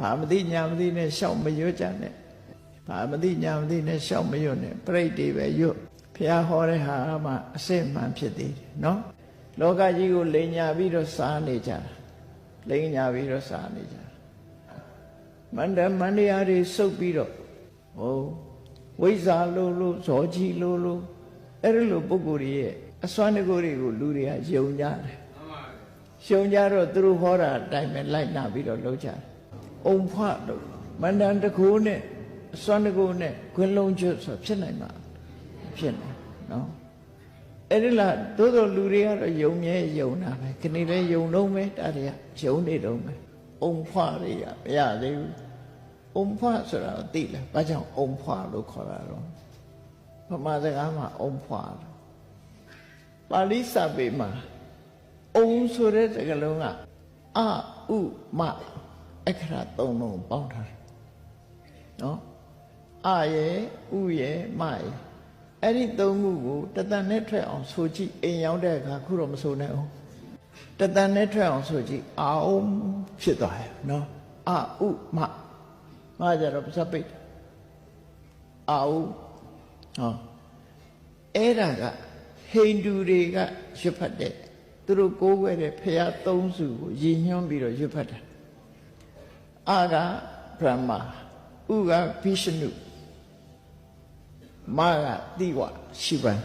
ဘာမသိညာမသိနဲ့ရှောက်မရွတ်ကြနဲ့ဘာမသိညာမသိနဲ့ရှောက်မရွတ်နဲ့ပြိတ္တိပဲရွတ်ဖះဟောတဲ့ဟာမှအစစ်မှန်ဖြစ်သေးတယ်နော်လောကကြီးကိုလိန်ညာပြီးတော့စားနေကြတာလိန်ညာပြီးတော့စားနေကြတာမန္တမန္တရားတွေစုပ်ပြီးတော့ဟိုဝိဇ္ဇာလို့လို့ဇောကြီးလို့လို့အဲ့ဒီလိုပုဂ္ဂိုလ်တွေရဲ့အစွမ်းတကူတွေကိုလူတွေကယုံကြတယ်ယုံကြတော့သူတို့ဟောတာအတိုင်းပဲလိုက်နာပြီးတော့လုပ်ကြတယ်။ အုံဖလို့မန္တန်တကူနဲ့အစွမ်းတကူနဲ့ခွင်းလုံးကျွတ်ဆိုဖြစ်နိုင်မှာမဖြစ်နိုင်နော်။အဲ့ဒီလားသို့သောလူတွေကတော့ယုံမြဲယုံတာပဲခဏလေးယုံတော့မယ်တာတွေကယုံနေတော့မယ်။အုံဖတွေကမရသေးဘူး။အုံဖဆိုတာကိုသိလား။ဘာကြောင့်အုံဖလို့ခေါ်တာတော့ဗမာစကားမှာအုံဖလို့ပါဠိစာပေမှာအုံဆိုတဲ့စကားလုံးကအဥမ အခရာသုံးလုံးပေါင်းထားတယ်နော်အရဲ့ဥရဲ့မရဲ့အဲ့ဒီသုံးခုကိုတသန်နဲ့ထွက်အောင်ဆိုကြည့်အိမ်ရောက်တဲ့အခါခုတော့မဆိုနိုင်အောင်တသန်နဲ့ထွက်အောင်ဆိုကြည့်အာအုံဖြစ်သွားရဲ့နော်အဥမမကြတော့ပစပိတ်အာဥဟောအဲ့ဒါကဟိန္ဒူတွေကရွတ်ဖတ်တဲ့သူတို့ကိုးကွယ်တဲ့ဖရာသုံးစုကိုရည်ညွှန်းပြီးတော့ရွတ်ဖတ်တာ အာကဗြဟ္မာဥကဗိရှနုမကတိဝရှိပန်